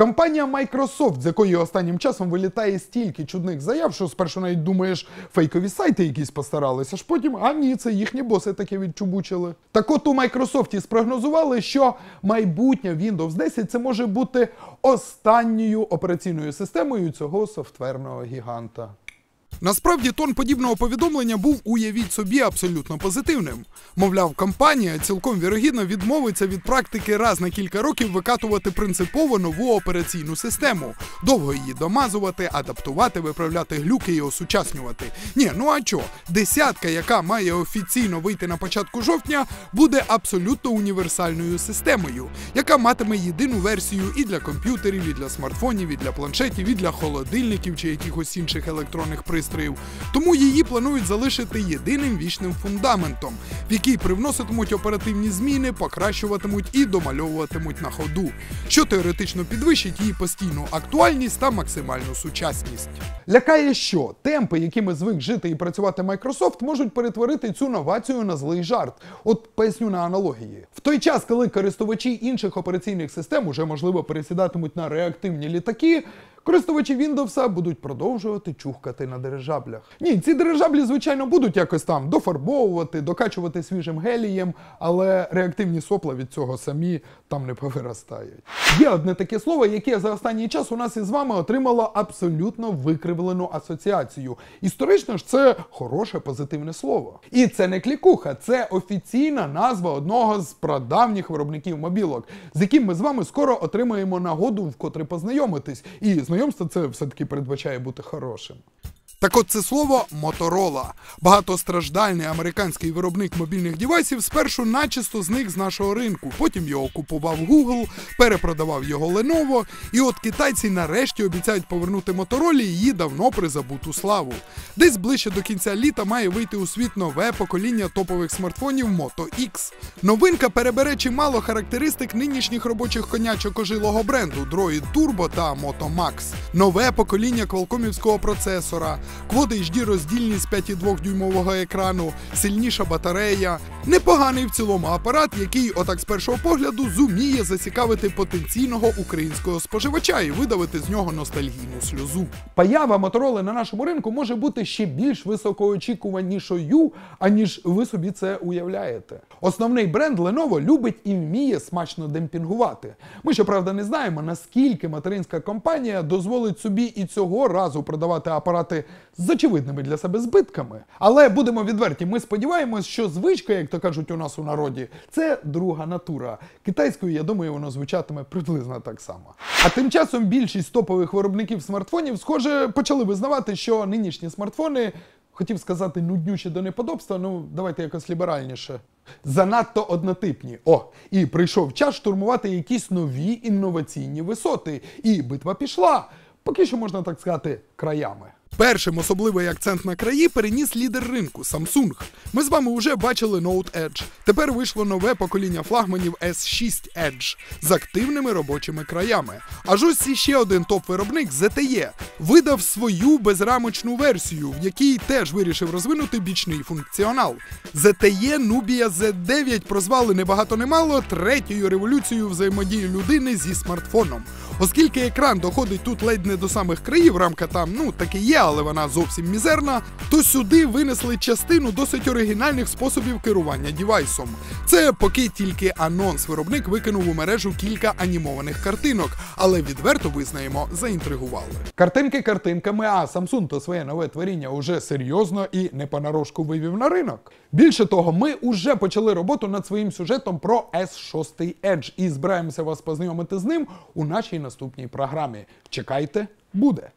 Компанія Microsoft, з якої останнім часом вилітає стільки чудних заяв, що спершу навіть думаєш, фейкові сайти якісь постаралися, аж потім, а ні, це їхні боси таке відчубучили. Так от у Microsoft спрогнозували, що майбутнє Windows 10 це може бути останньою операційною системою цього софтверного гіганта. Насправді тон подібного повідомлення був, уявіть собі, абсолютно позитивним. Мовляв, компанія цілком вірогідно відмовиться від практики раз на кілька років викатувати принципово нову операційну систему, довго її домазувати, адаптувати, виправляти глюки і осучаснювати. Ні, ну а чо? Десятка, яка має офіційно вийти на початку жовтня, буде абсолютно універсальною системою, яка матиме єдину версію і для комп'ютерів, і для смартфонів, і для планшетів, і для холодильників чи якихось інших електронних пристроїв. Тому її планують залишити єдиним вічним фундаментом, в який привноситимуть оперативні зміни, покращуватимуть і домальовуватимуть на ходу, що теоретично підвищить її постійну актуальність та максимальну сучасність. Лякає, що темпи, якими звик жити і працювати Microsoft, можуть перетворити цю новацію на злий жарт. От поясню на аналогії. В той час, коли користувачі інших операційних систем уже можливо пересідатимуть на реактивні літаки. Користувачі Windows будуть продовжувати чухкати на дирижаблях. Ні, ці дирижаблі, звичайно, будуть якось там дофарбовувати, докачувати свіжим гелієм, але реактивні сопла від цього самі там не повиростають. Є одне таке слово, яке за останній час у нас із вами отримало абсолютно викривлену асоціацію. Історично ж це хороше позитивне слово. І це не клікуха, це офіційна назва одного з прадавніх виробників мобілок, з яким ми з вами скоро отримаємо нагоду вкотре познайомитись. І знайомство це все-таки передбачає бути хорошим. Так от це слово Моторола. Багатостраждальний американський виробник мобільних девайсів спершу начисто зник з нашого ринку. Потім його купував Google, перепродавав його Lenovo. І от китайці нарешті обіцяють повернути Моторолі її давно призабуту славу. Десь ближче до кінця літа має вийти у світ нове покоління топових смартфонів Moto X. Новинка перебере чимало характеристик нинішніх робочих конячок ожилого бренду Droid Turbo та Moto Max. Нове покоління квалкомівського процесора. Quad HD роздільність 5,2 дюймового екрану, сильніша батарея. Непоганий в цілому апарат, який, отак з першого погляду, зуміє зацікавити потенційного українського споживача і видавити з нього ностальгійну сльозу. Поява Мотороли на нашому ринку може бути ще більш високоочікуванішою, аніж ви собі це уявляєте. Основний бренд Lenovo любить і вміє смачно демпінгувати. Ми щоправда не знаємо, наскільки материнська компанія дозволить собі і цього разу продавати апарати з очевидними для себе збитками. Але будемо відверті, ми сподіваємось, що звичка, як то кажуть у нас у народі, це друга натура. Китайською, я думаю, воно звучатиме приблизно так само. А тим часом більшість топових виробників смартфонів, схоже, почали визнавати, що нинішні смартфони. Хотів сказати нуднючі до неподобства, ну давайте якось ліберальніше. Занадто однотипні. О, і прийшов час штурмувати якісь нові інноваційні висоти. І битва пішла. Поки що можна так сказати, краями. Першим особливий акцент на краї переніс лідер ринку Samsung. Ми з вами вже бачили Note Edge. Тепер вийшло нове покоління флагманів S6 Edge з активними робочими краями. Аж ось іще один топ-виробник ZTE видав свою безрамочну версію, в якій теж вирішив розвинути бічний функціонал. ZTE Nubia Z9 прозвали небагато немало третьою революцією взаємодії людини зі смартфоном. Оскільки екран доходить тут ледь не до самих країв, рамка там ну таки є, але вона зовсім мізерна, то сюди винесли частину досить оригінальних способів керування дівайсом. Це поки тільки анонс виробник викинув у мережу кілька анімованих картинок, але відверто визнаємо, заінтригували. Картинки картинками, а Samsung то своє нове творіння уже серйозно і не понарошку вивів на ринок. Більше того, ми уже почали роботу над своїм сюжетом про S6 Edge і збираємося вас познайомити з ним у нашій наступній програмі. Чекайте, буде!